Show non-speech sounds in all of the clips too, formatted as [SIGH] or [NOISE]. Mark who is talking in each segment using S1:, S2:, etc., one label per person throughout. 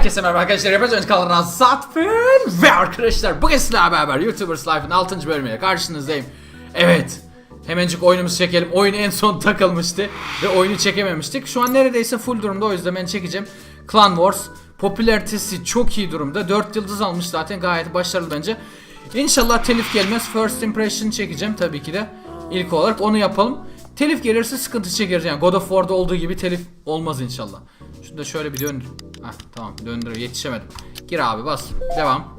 S1: Herkese merhaba arkadaşlar. Yapacağınız kanalına Zatfen ve arkadaşlar bugün sizlerle beraber YouTubers Life'ın 6. bölümüyle karşınızdayım. Evet. Hemencik oyunumuzu çekelim. Oyun en son takılmıştı ve oyunu çekememiştik. Şu an neredeyse full durumda o yüzden ben çekeceğim. Clan Wars popülaritesi çok iyi durumda. 4 yıldız almış zaten gayet başarılı bence. İnşallah telif gelmez. First impression çekeceğim tabii ki de. İlk olarak onu yapalım. Telif gelirse sıkıntı çekeriz yani God of War'da olduğu gibi telif olmaz inşallah. Şunu da şöyle bir döndür. Hah tamam döndür yetişemedim. Gir abi bas. Devam.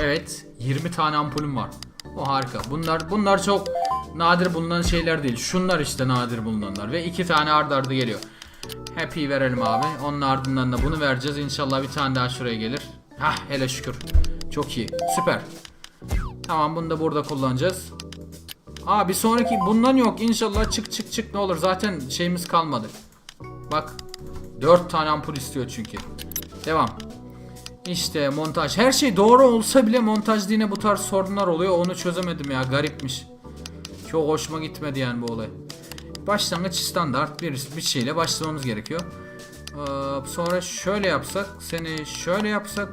S1: Evet 20 tane ampulüm var. O harika. Bunlar bunlar çok nadir bulunan şeyler değil. Şunlar işte nadir bulunanlar ve iki tane ard arda geliyor. Happy verelim abi. Onun ardından da bunu vereceğiz. İnşallah bir tane daha şuraya gelir. Hah hele şükür. Çok iyi. Süper. Tamam bunu da burada kullanacağız. Aa bir sonraki bundan yok. İnşallah çık çık çık ne olur. Zaten şeyimiz kalmadı. Bak 4 tane ampul istiyor çünkü. Devam. İşte montaj. Her şey doğru olsa bile montajda yine bu tarz sorunlar oluyor. Onu çözemedim ya. Garipmiş. Çok hoşuma gitmedi yani bu olay. Başlangıç standart bir, bir şeyle başlamamız gerekiyor. Ee, sonra şöyle yapsak. Seni şöyle yapsak.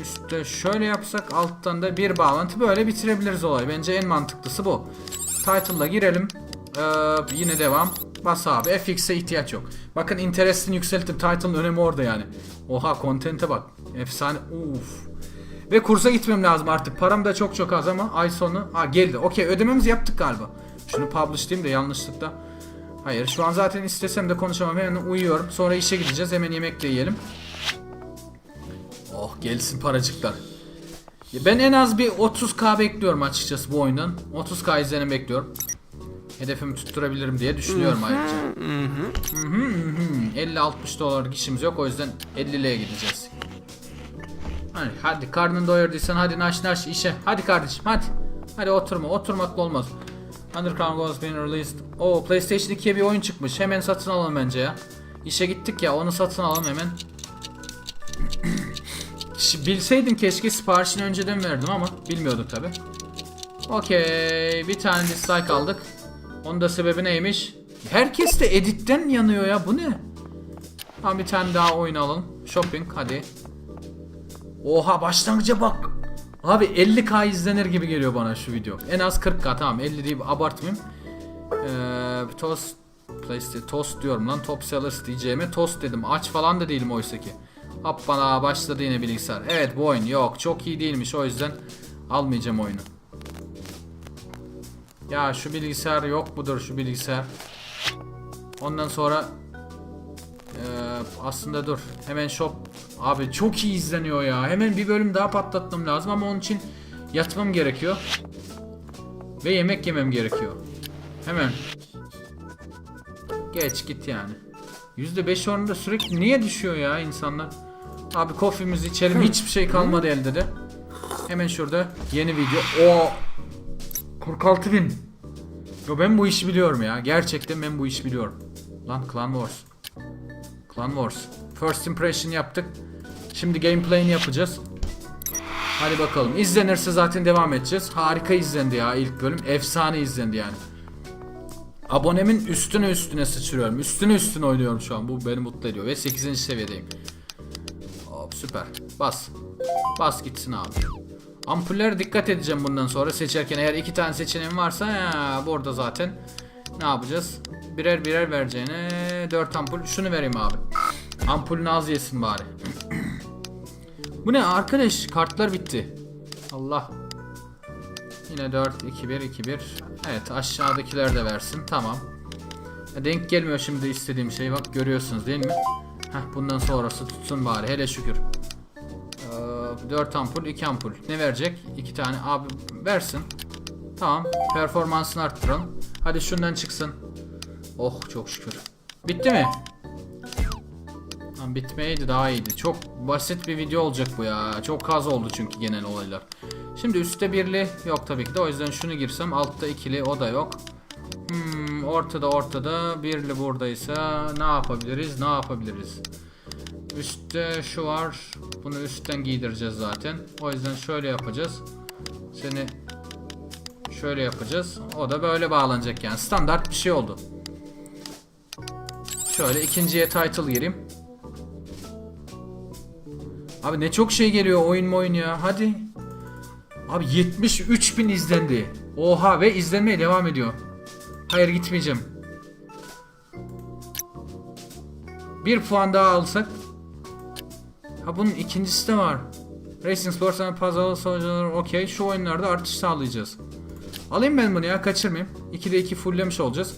S1: Üstte şöyle yapsak. Alttan da bir bağlantı. Böyle bitirebiliriz olay. Bence en mantıklısı bu. Title'la girelim. Ee, yine devam. Bas abi. FX'e ihtiyaç yok. Bakın interest'ini yükselttim. Title'ın önemi orada yani. Oha content'e bak. Efsane. Uf. Ve kursa gitmem lazım artık. Param da çok çok az ama ay sonu. Ha geldi. Okey ödememizi yaptık galiba. Şunu publish diyeyim de yanlışlıkla. Hayır şu an zaten istesem de konuşamam. Hemen uyuyorum. Sonra işe gideceğiz. Hemen yemek de yiyelim. Oh gelsin paracıklar. Ben en az bir 30k bekliyorum açıkçası bu oyundan. 30k izlenim bekliyorum. Hedefimi tutturabilirim diye düşünüyorum ayrıca. Hı hı hı. 50-60 dolarlık işimiz yok o yüzden 50'liye gideceğiz. Hadi, hadi karnını doyurduysan hadi naş naş işe. Hadi kardeşim hadi. Hadi oturma oturmakla olmaz. Underground was been released. Oo PlayStation 2'ye bir oyun çıkmış. Hemen satın alalım bence ya. İşe gittik ya onu satın alalım hemen. [COUGHS] Bilseydin keşke siparişini önceden verdim ama bilmiyorduk tabi. Okey bir tane dislike aldık. Onun da sebebi neymiş? Herkes de editten yanıyor ya bu ne? Tamam bir tane daha oyun alalım. Shopping hadi. Oha başlangıca bak. Abi 50k izlenir gibi geliyor bana şu video. En az 40k tamam 50 deyip abartmayayım. Ee, toast PlayStation toast diyorum lan top sellers diyeceğime toast dedim. Aç falan da değilim oysa ki. Hop bana başladı yine bilgisayar. Evet bu oyun yok çok iyi değilmiş o yüzden almayacağım oyunu. Ya şu bilgisayar yok mudur şu bilgisayar? Ondan sonra eee, aslında dur hemen shop abi çok iyi izleniyor ya. Hemen bir bölüm daha patlatmam lazım ama onun için yatmam gerekiyor. Ve yemek yemem gerekiyor. Hemen. Geç git yani. %5 oranında sürekli niye düşüyor ya insanlar? Abi kofimizi içelim [LAUGHS] hiçbir şey kalmadı elde de. Hemen şurada yeni video. O 46 bin. Yo ben bu işi biliyorum ya. Gerçekten ben bu işi biliyorum. Lan Clan Wars. Clan Wars. First impression yaptık. Şimdi gameplay'ini yapacağız. Hadi bakalım. İzlenirse zaten devam edeceğiz. Harika izlendi ya ilk bölüm. Efsane izlendi yani. Abonemin üstüne üstüne sıçrıyorum. Üstüne üstüne oynuyorum şu an. Bu beni mutlu ediyor. Ve 8. seviyedeyim. Hop süper. Bas. Bas gitsin abi. Ampullere dikkat edeceğim bundan sonra seçerken. Eğer iki tane seçeneğim varsa ya, burada zaten ne yapacağız? Birer birer vereceğine 4 ampul. Şunu vereyim abi. Ampulün az yesin bari. [CLEARS THROAT] Bu ne arkadaş? Kartlar bitti. Allah. Yine 4, 2, 1, 2, 1. Evet aşağıdakiler de versin. Tamam. Denk gelmiyor şimdi istediğim şey. Bak görüyorsunuz değil mi? Heh, bundan sonrası tutsun bari. Hele şükür. Ee, 4 ampul, 2 ampul. Ne verecek? 2 tane. Abi versin. Tamam. Performansını arttıralım. Hadi şundan çıksın. Oh çok şükür. Bitti mi? Lan bitmeyeydi daha iyiydi. Çok basit bir video olacak bu ya. Çok az oldu çünkü genel olaylar. Şimdi üstte birli yok tabii ki de. O yüzden şunu girsem altta ikili o da yok. Hmm, ortada ortada birli buradaysa ne yapabiliriz? Ne yapabiliriz? Üstte şu var. Bunu üstten giydireceğiz zaten. O yüzden şöyle yapacağız. Seni şöyle yapacağız. O da böyle bağlanacak yani. Standart bir şey oldu. Şöyle ikinciye title gireyim. Abi ne çok şey geliyor oyun oyun ya. Hadi. Abi 73 bin izlendi. Oha ve izlenmeye devam ediyor. Hayır gitmeyeceğim. Bir puan daha alsak. Ha bunun ikincisi de var. Racing Sports and Puzzle sonuçları okey. Şu oyunlarda artış sağlayacağız. Alayım ben bunu ya kaçırmayayım. 2'de 2 fulllemiş olacağız.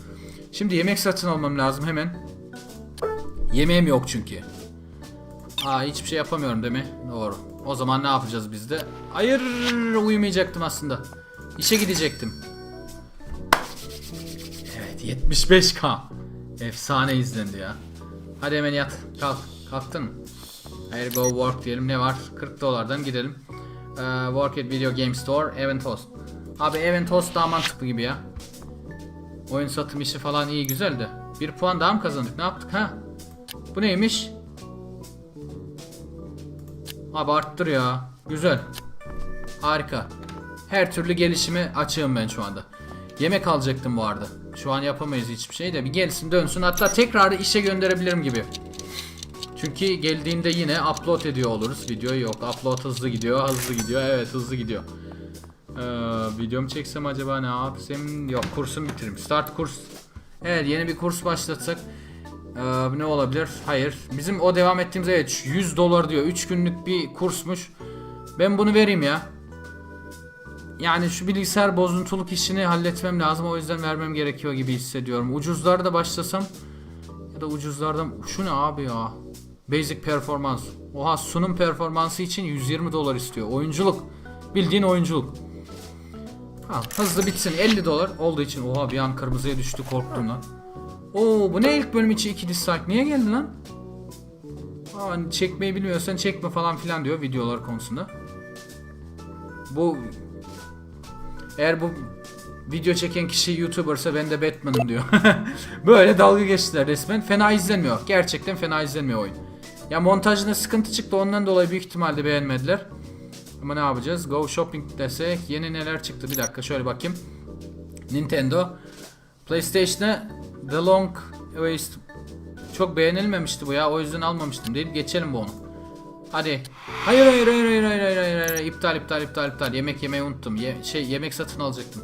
S1: Şimdi yemek satın almam lazım hemen. Yemeğim yok çünkü. Aa hiçbir şey yapamıyorum değil mi? Doğru. O zaman ne yapacağız biz de? Hayır uyumayacaktım aslında. İşe gidecektim. Evet 75k. Efsane izlendi ya. Hadi hemen yat. Kalk. Kalktın mı? Hayır go work diyelim. Ne var? 40 dolardan gidelim. Ee, work at Video Game Store. Event Host. Abi Event Host daha mantıklı gibi ya. Oyun satım işi falan iyi güzel de. Bir puan daha mı kazandık? Ne yaptık ha? Bu neymiş? Abi arttır ya. Güzel. Harika. Her türlü gelişimi açığım ben şu anda. Yemek alacaktım bu arada. Şu an yapamayız hiçbir şey de bir gelsin dönsün hatta tekrar işe gönderebilirim gibi. Çünkü geldiğinde yine upload ediyor oluruz. Video yok. Upload hızlı gidiyor. Hızlı gidiyor. Evet hızlı gidiyor. Ee, videomu çeksem acaba ne yapsam? Yok kursum bitireyim. Start kurs. Evet yeni bir kurs başlatsak. Ee, ne olabilir? Hayır. Bizim o devam ettiğimiz evet 100 dolar diyor. 3 günlük bir kursmuş. Ben bunu vereyim ya. Yani şu bilgisayar bozuntuluk işini halletmem lazım. O yüzden vermem gerekiyor gibi hissediyorum. Ucuzlarda başlasam ya da ucuzlardan şu ne abi ya? Basic performans. Oha sunum performansı için 120 dolar istiyor. Oyunculuk. Bildiğin oyunculuk. Ha, hızlı bitsin. 50 dolar olduğu için oha bir an kırmızıya düştü korktum lan. Oo bu ne ilk bölüm içi 2 dislike niye geldi lan? Aa, hani çekmeyi bilmiyorsan çekme falan filan diyor videolar konusunda. Bu eğer bu video çeken kişi YouTuber'sa ben de Batman'ım diyor. [LAUGHS] Böyle dalga geçtiler resmen. Fena izlenmiyor. Gerçekten fena izlenmiyor oyun. Ya montajında sıkıntı çıktı ondan dolayı büyük ihtimalle beğenmediler. Ama ne yapacağız? Go shopping desek yeni neler çıktı? Bir dakika şöyle bakayım. Nintendo PlayStation'a The Long Ways çok beğenilmemişti bu ya. O yüzden almamıştım deyip geçelim bu onu. Hadi. Hayır hayır hayır hayır hayır hayır hayır hayır. İptal iptal iptal iptal. Yemek yemeyi unuttum. Ye- şey yemek satın alacaktım.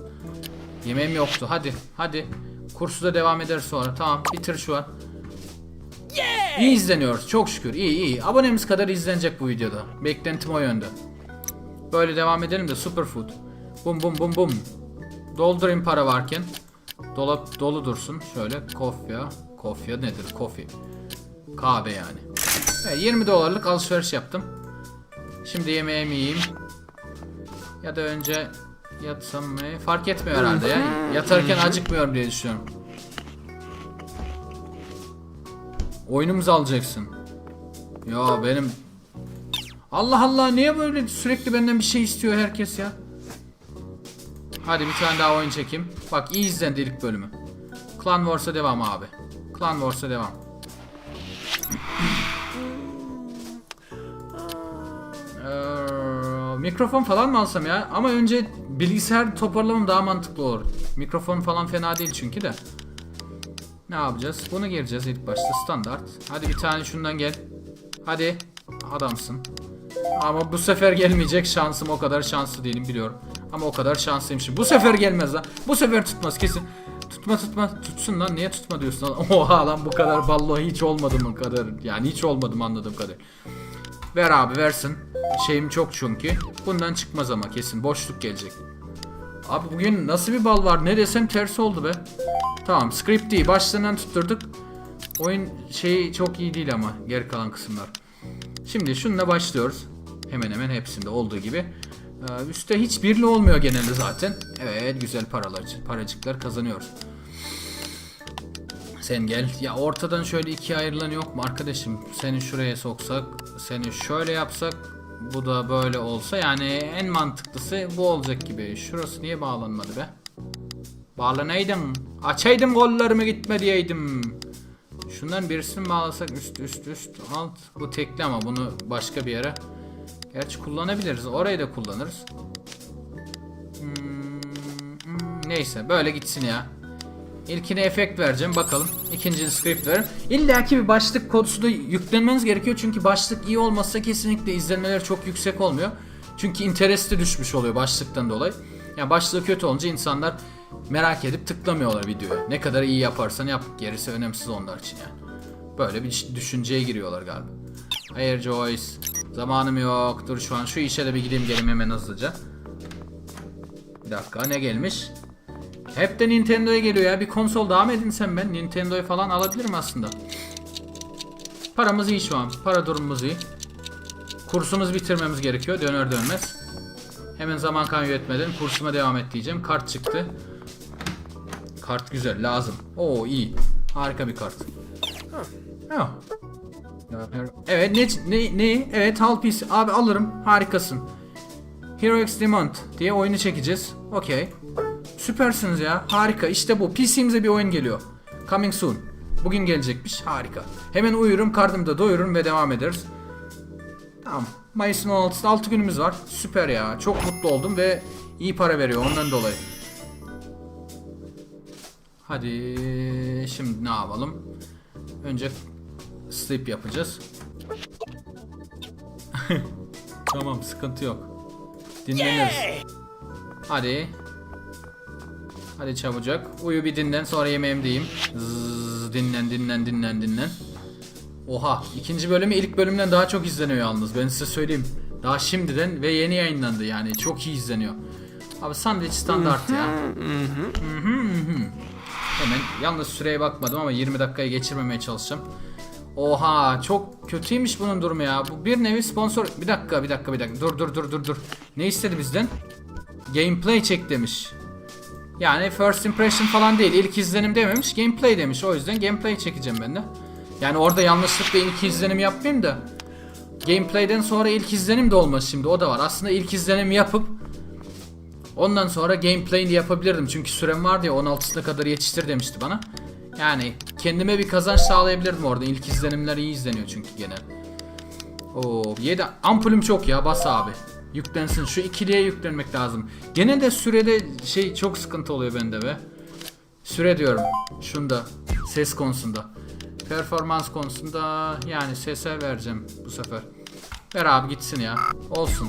S1: Yemeğim yoktu. Hadi hadi. Kursu da devam eder sonra. Tamam bitir şu an. İyi izleniyoruz. Çok şükür. İyi iyi. Abonemiz kadar izlenecek bu videoda. Beklentim o yönde. Böyle devam edelim de superfood. Bum bum bum bum. Doldurayım para varken. Dolap dolu dursun. Şöyle kofya. Kofya nedir? Kofi. Kahve yani. Evet, 20 dolarlık alışveriş yaptım. Şimdi yemeğimi yiyeyim. Ya da önce yatsam mı? Fark etmiyor herhalde ya. Yatarken acıkmıyorum diye düşünüyorum. Oyunumuzu alacaksın. Ya benim Allah Allah niye böyle sürekli benden bir şey istiyor herkes ya? Hadi bir tane daha oyun çekeyim. Bak iyi izlendi ilk bölümü. Clan Wars'a devam abi. Clan Wars'a devam. Ee, mikrofon falan mı alsam ya? Ama önce bilgisayar toparlamam daha mantıklı olur. Mikrofon falan fena değil çünkü de. Ne yapacağız? Bunu gireceğiz ilk başta standart. Hadi bir tane şundan gel. Hadi. Adamsın. Ama bu sefer gelmeyecek şansım o kadar şanslı değilim biliyorum. Ama o kadar şanslıyım şimdi. Bu sefer gelmez lan. Bu sefer tutmaz kesin. Tutma tutma tutsun lan niye tutma diyorsun lan. [LAUGHS] Oha lan bu kadar ballo hiç olmadı mı kadar. Yani hiç olmadı mı anladığım kadar. Ver abi versin. Şeyim çok çünkü. Bundan çıkmaz ama kesin boşluk gelecek. Abi bugün nasıl bir bal var ne desem tersi oldu be. Tamam script değil başlarından tutturduk. Oyun şeyi çok iyi değil ama geri kalan kısımlar. Şimdi şununla başlıyoruz. Hemen hemen hepsinde olduğu gibi. Ee, üstte hiç birli olmuyor genelde zaten. Evet güzel paralar, paracıklar kazanıyoruz. Sen gel. Ya ortadan şöyle ikiye ayrılan yok mu arkadaşım? Seni şuraya soksak, seni şöyle yapsak, bu da böyle olsa yani en mantıklısı bu olacak gibi. Şurası niye bağlanmadı be? Bağlanaydın. Açaydım kollarımı gitme diyeydim. Şundan birisini bağlasak üst üst üst alt. Bu tekli ama bunu başka bir yere. Gerçi kullanabiliriz. Orayı da kullanırız. Hmm, hmm, neyse böyle gitsin ya. İlkine efekt vereceğim bakalım. İkincini script veririm. İlla ki bir başlık kodusu da yüklenmeniz gerekiyor. Çünkü başlık iyi olmazsa kesinlikle izlenmeler çok yüksek olmuyor. Çünkü interesti düşmüş oluyor başlıktan dolayı. Yani başlığı kötü olunca insanlar merak edip tıklamıyorlar videoya. Ne kadar iyi yaparsan yap gerisi önemsiz onlar için yani. Böyle bir düşünceye giriyorlar galiba. Hayır Joyce. Zamanım yok. Dur şu an şu işe de bir gideyim geleyim hemen hızlıca. Bir dakika ne gelmiş? Hep de Nintendo'ya geliyor ya. Bir konsol daha mı edinsem ben? Nintendo'yu falan alabilirim aslında. Paramız iyi şu an. Para durumumuz iyi. Kursumuz bitirmemiz gerekiyor. Döner dönmez. Hemen zaman kaybetmeden kursuma devam et diyeceğim. Kart çıktı. Kart güzel. Lazım. Oo iyi. Harika bir kart. Oh. Evet ne ne ne evet Hal PC abi alırım harikasın. Hero X Demand diye oyunu çekeceğiz. Okey. Süpersiniz ya. Harika. İşte bu. PC'mize bir oyun geliyor. Coming soon. Bugün gelecekmiş. Harika. Hemen uyurum, karnımı da doyururum ve devam ederiz. Tamam. Mayıs'ın 16'sında 6 günümüz var. Süper ya. Çok mutlu oldum ve iyi para veriyor ondan dolayı. Hadi şimdi ne yapalım? Önce sleep yapacağız. [LAUGHS] tamam sıkıntı yok. Dinleniriz. Hadi. Hadi çabucak. Uyu bir dinlen sonra yemeğimi diyeyim. Zzz, dinlen dinlen dinlen dinlen. Oha ikinci bölümü ilk bölümden daha çok izleniyor yalnız ben size söyleyeyim. Daha şimdiden ve yeni yayınlandı yani çok iyi izleniyor. Abi sandviç standart ya. Hemen yalnız süreye bakmadım ama 20 dakikayı geçirmemeye çalışacağım. Oha çok kötüymüş bunun durumu ya. Bu bir nevi sponsor. Bir dakika bir dakika bir dakika. Dur dur dur dur dur. Ne istedi bizden? Gameplay çek demiş. Yani first impression falan değil. ilk izlenim dememiş. Gameplay demiş. O yüzden gameplay çekeceğim ben de. Yani orada yanlışlıkla ilk izlenim yapmayayım da. Gameplay'den sonra ilk izlenim de olmaz şimdi. O da var. Aslında ilk izlenimi yapıp ondan sonra gameplay'ini yapabilirdim. Çünkü sürem vardı ya 16'sına kadar yetiştir demişti bana. Yani kendime bir kazanç sağlayabilirdim orada. İlk izlenimler iyi izleniyor çünkü genel. Oo, 7 ampulüm çok ya bas abi. Yüklensin. Şu ikiliye yüklenmek lazım. Gene de sürede şey çok sıkıntı oluyor bende be. Süre diyorum. Şunda. Ses konusunda. Performans konusunda yani sese vereceğim bu sefer. Ver abi gitsin ya. Olsun.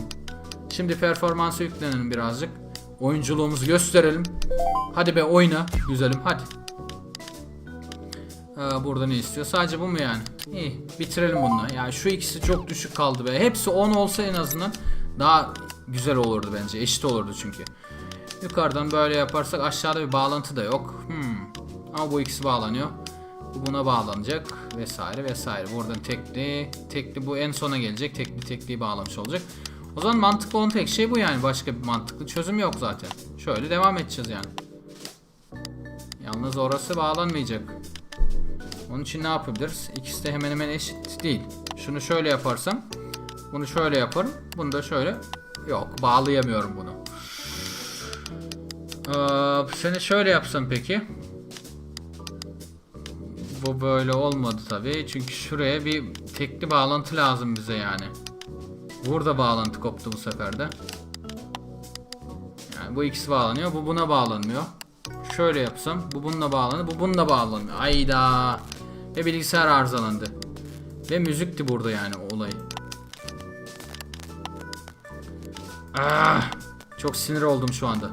S1: Şimdi performansı yüklenelim birazcık. Oyunculuğumuzu gösterelim. Hadi be oyna. Güzelim hadi. Ee, burada ne istiyor? Sadece bu mu yani? İyi bitirelim bununla. Ya şu ikisi çok düşük kaldı be. Hepsi 10 olsa en azından daha güzel olurdu bence. Eşit olurdu çünkü. Yukarıdan böyle yaparsak aşağıda bir bağlantı da yok. Hmm. Ama bu ikisi bağlanıyor. Bu buna bağlanacak vesaire vesaire. Buradan tekli, tekli bu en sona gelecek. Tekli tekliyi bağlamış olacak. O zaman mantıklı olan tek şey bu yani. Başka bir mantıklı çözüm yok zaten. Şöyle devam edeceğiz yani. Yalnız orası bağlanmayacak. Onun için ne yapabiliriz? İkisi de hemen hemen eşit değil. Şunu şöyle yaparsam bunu şöyle yaparım. Bunu da şöyle. Yok bağlayamıyorum bunu. Ee, seni şöyle yapsam peki. Bu böyle olmadı tabi. Çünkü şuraya bir tekli bağlantı lazım bize yani. Burada bağlantı koptu bu sefer de. Yani bu ikisi bağlanıyor. Bu buna bağlanmıyor. Şöyle yapsam. Bu bununla bağlanıyor. Bu bununla bağlanmıyor. Ayda. Ve bilgisayar arızalandı. Ve müzikti burada yani olay. Ah, çok sinir oldum şu anda.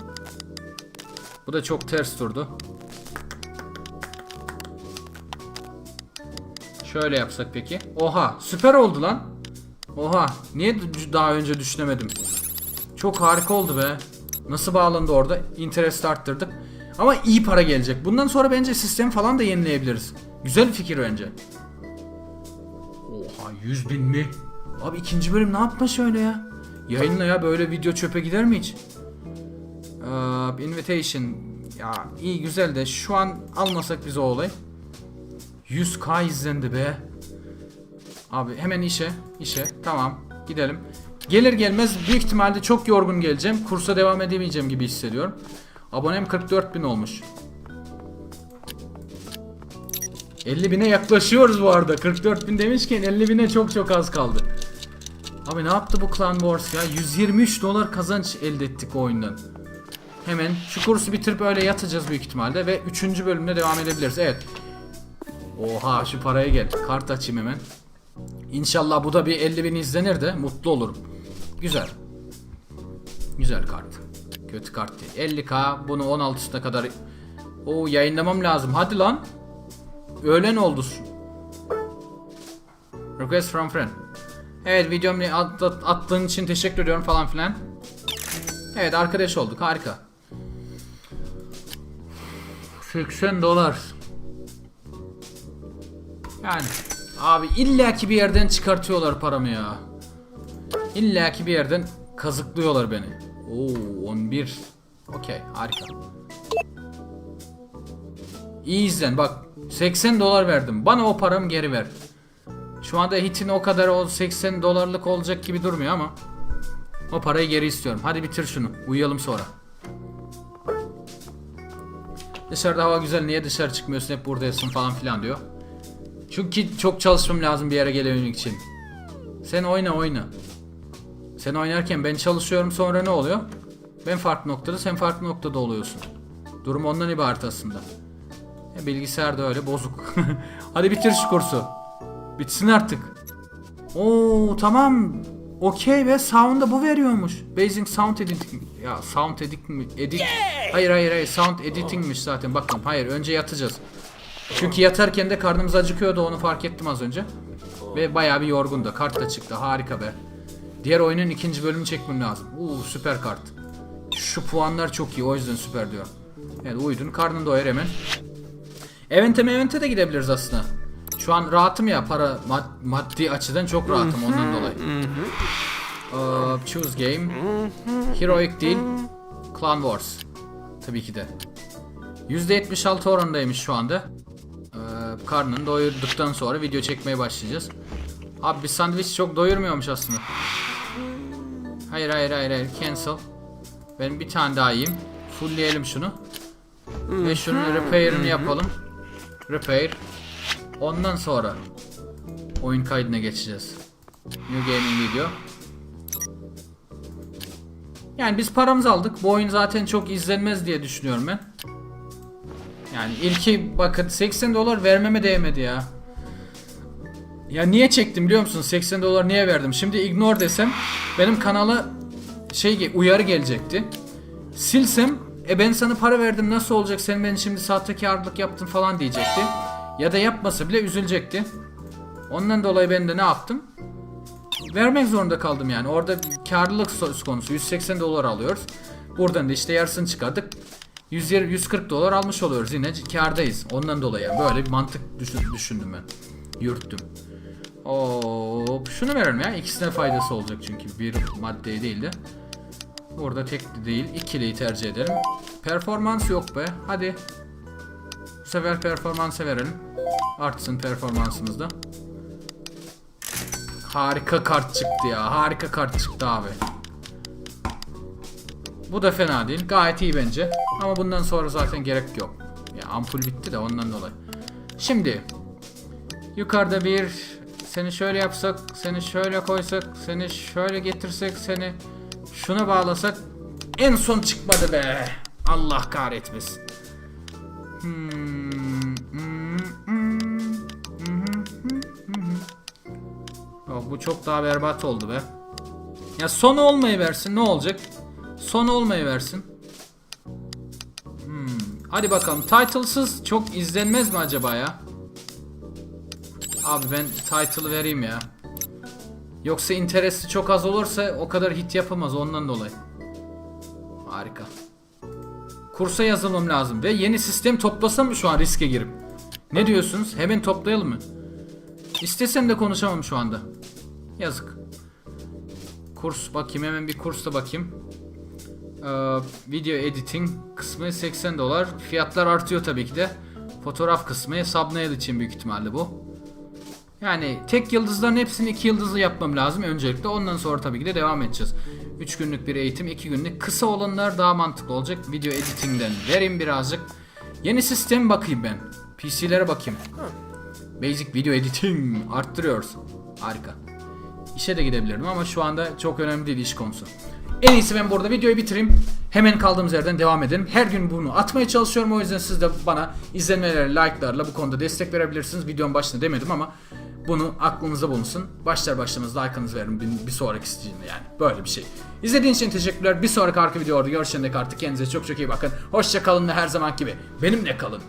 S1: Bu da çok ters durdu. Şöyle yapsak peki. Oha süper oldu lan. Oha niye daha önce düşünemedim. Çok harika oldu be. Nasıl bağlandı orada? Interest arttırdık. Ama iyi para gelecek. Bundan sonra bence sistem falan da yenileyebiliriz. Güzel bir fikir bence. Oha 100 bin mi? Abi ikinci bölüm ne yapma şöyle ya? Yayınla ya böyle video çöpe gider mi hiç? Ee, invitation. Ya iyi güzel de şu an almasak biz o olay. 100k izlendi be. Abi hemen işe, işe. Tamam, gidelim. Gelir gelmez büyük ihtimalle çok yorgun geleceğim. Kursa devam edemeyeceğim gibi hissediyorum. Abonem 44.000 olmuş. 50 bine yaklaşıyoruz bu arada. 44 bin demişken 50 bine çok çok az kaldı. Abi ne yaptı bu Clan Wars ya? 123 dolar kazanç elde ettik oyundan. Hemen şu kursu bitirip öyle yatacağız büyük ihtimalle ve 3. bölümde devam edebiliriz. Evet. Oha şu paraya gel. Kart açayım hemen. İnşallah bu da bir 50 bin izlenir de mutlu olurum. Güzel. Güzel kart. Kötü kart değil. 50k bunu 16'sına kadar o yayınlamam lazım. Hadi lan. Öğlen oldu. Request from friend. Evet videomu at- at- attığın için teşekkür ediyorum falan filan. Evet arkadaş olduk harika. 80 dolar. Yani abi illaki bir yerden çıkartıyorlar paramı ya. İllaki bir yerden kazıklıyorlar beni. Oo 11. Okey harika. İyi izlen bak 80 dolar verdim. Bana o paramı geri ver. Şu anda hitin o kadar o 80 dolarlık olacak gibi durmuyor ama o parayı geri istiyorum. Hadi bitir şunu. Uyuyalım sonra. Dışarıda hava güzel niye dışarı çıkmıyorsun hep buradasın falan filan diyor. Çünkü çok çalışmam lazım bir yere gelebilmek için. Sen oyna oyna. Sen oynarken ben çalışıyorum sonra ne oluyor? Ben farklı noktada sen farklı noktada oluyorsun. Durum ondan ibaret aslında. E, bilgisayar da öyle bozuk. [LAUGHS] Hadi bitir şu kursu. Bitsin artık. Oo tamam. Okey ve sound'da bu veriyormuş. Basic sound editing. Ya sound editing mi? Edit. Hayır hayır hayır sound editingmiş zaten. Bakın hayır önce yatacağız. Çünkü yatarken de karnımız acıkıyordu onu fark ettim az önce. Ve bayağı bir yorgun da. Kart da çıktı. Harika be. Diğer oyunun ikinci bölümünü çekmem lazım. Uuu süper kart. Şu puanlar çok iyi o yüzden süper diyor. Evet uyudun karnın doyar hemen. Evente evente de gidebiliriz aslında. Şu an rahatım ya para mad- maddi açıdan çok rahatım ondan dolayı. Ee, choose game. Heroic değil. Clan Wars. Tabii ki de. %76 oranındaymış şu anda. Karnını doyurduktan sonra video çekmeye başlayacağız. Abi bir sandviç çok doyurmuyormuş aslında. Hayır hayır hayır hayır cancel. Ben bir tane daha yiyeyim. Fullleyelim şunu. Ve şunun repair'ını yapalım. Repair. Ondan sonra oyun kaydına geçeceğiz. New Gaming Video. Yani biz paramızı aldık. Bu oyun zaten çok izlenmez diye düşünüyorum ben. Yani ilki bakın 80 dolar vermeme değmedi ya. Ya niye çektim biliyor musun? 80 dolar niye verdim? Şimdi ignore desem benim kanala şey uyarı gelecekti. Silsem e ben sana para verdim nasıl olacak sen beni şimdi sahtekarlık yaptın falan diyecekti. Ya da yapmasa bile üzülecekti. Ondan dolayı ben de ne yaptım? Vermek zorunda kaldım yani. Orada karlılık söz konusu. 180 dolar alıyoruz. Buradan da işte yarısını çıkardık. 120, 140 dolar almış oluyoruz yine kardayız. Ondan dolayı yani böyle bir mantık düşün- düşündüm ben. Yürüttüm. Hop şunu verelim ya. İkisine faydası olacak çünkü bir maddeye değil de. Burada tek değil ikiliyi tercih edelim. Performans yok be. Hadi. Bu sefer performansa verelim. Artsın performansımız da. Harika kart çıktı ya. Harika kart çıktı abi. Bu da fena değil. Gayet iyi bence. Ama bundan sonra zaten gerek yok. Ya ampul bitti de ondan dolayı. Şimdi yukarıda bir seni şöyle yapsak, seni şöyle koysak, seni şöyle getirsek, seni şuna bağlasak en son çıkmadı be. Allah kahretmesin. Hmm, hmm, hmm, hmm, hmm, bu çok daha berbat oldu be. Ya son olmayı versin ne olacak? Son olmayı versin. Hadi bakalım. Title'sız çok izlenmez mi acaba ya? Abi ben title vereyim ya. Yoksa interesi çok az olursa o kadar hit yapamaz ondan dolayı. Harika. Kursa yazılmam lazım ve yeni sistem toplasam mı şu an riske girip? Ne diyorsunuz? Hemen toplayalım mı? İstesem de konuşamam şu anda. Yazık. Kurs bakayım hemen bir kursa bakayım. Ee, video editing kısmı 80 dolar. Fiyatlar artıyor tabii ki de. Fotoğraf kısmı thumbnail için büyük ihtimalle bu. Yani tek yıldızların hepsini iki yıldızlı yapmam lazım öncelikle. Ondan sonra tabii ki de devam edeceğiz. 3 günlük bir eğitim, 2 günlük. Kısa olanlar daha mantıklı olacak. Video editingden vereyim birazcık. Yeni sistem bakayım ben. PC'lere bakayım. Basic video editing arttırıyoruz. Harika. İşe de gidebilirdim ama şu anda çok önemli değil iş konusu. En iyisi ben burada videoyu bitireyim. Hemen kaldığımız yerden devam edelim. Her gün bunu atmaya çalışıyorum. O yüzden siz de bana izlenmelerle, like'larla bu konuda destek verebilirsiniz. Videonun başında demedim ama bunu aklınızda bulunsun. Başlar başlamaz like'ınızı verin bir, bir sonraki sticinde yani. Böyle bir şey. İzlediğiniz için teşekkürler. Bir sonraki arka videoda görüşene dek artık kendinize çok çok iyi bakın. Hoşça kalın ve her zaman gibi benimle kalın.